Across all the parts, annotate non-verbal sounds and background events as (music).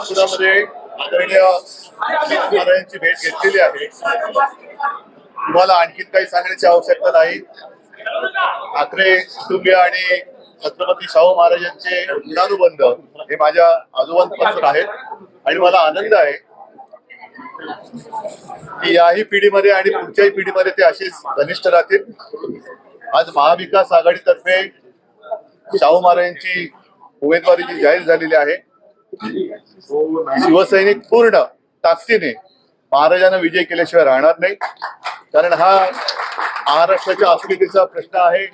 सोलापुरामध्ये आदरणीय महाराजांची भेट घेतलेली आहे. तुम्हाला आणखीन काही सांगण्याची आवश्यकता नाही. ठाकरे कुटुंबीय आणि छत्रपती शाहू महाराजांचे गुणानुबंध हे माझ्या आजोबांपासून आहेत आणि मला आनंद आहे की याही पिढीमध्ये आणि पुढच्याही पिढीमध्ये ते असेच घनिष्ठ राहतील. आज महाविकास आघाडीतर्फे शाहू महाराजांची उमेदवारी जी जाहीर झालेली आहे शिवसैनिक पूर्ण ताकदीने महाराजांना विजय केल्याशिवाय राहणार नाही. कारण हा महाराष्ट्राच्या अस्मितेचा प्रश्न आहे.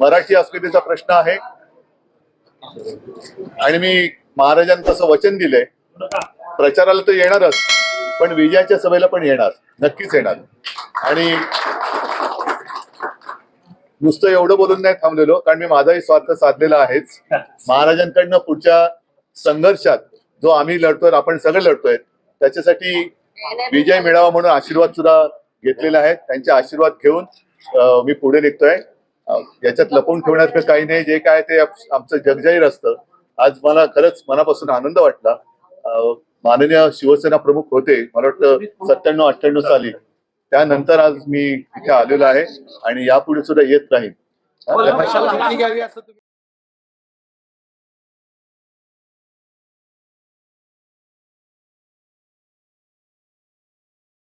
मराठी अस्मितेचा प्रश्न आहे. आणि मी महाराजांना तसं वचन दिलंय. प्रचाराला तर येणारच पण विजयाच्या सभेला पण येणार. नक्कीच येणार. आणि नुसतं एवढं बोलून नाही थांबलेलो कारण मी माझाही स्वार्थ साधलेला आहेच. (laughs) महाराजांकडनं पुढच्या संघर्षात जो आम्ही लढतोय आपण सगळे लढतोय त्याच्यासाठी विजय मिळावा म्हणून आशीर्वाद सुद्धा घेतलेला आहे त्यांचे आशीर्वाद घेऊन मी पुढे निघतोय. याच्यात लपवून ठेवण्यासारखं काही नाही. जे काय ते आमचं जगजाहीर असतं. आज मला खरंच मनापासून आनंद वाटला. माननीय शिवसेना प्रमुख होते. मला वाटतं सत्त्याण्णव अठ्ठ्याण्णव साली त्यानंतर आज मी इथे आलेलो आहे आणि यापुढे सुद्धा येत राहील.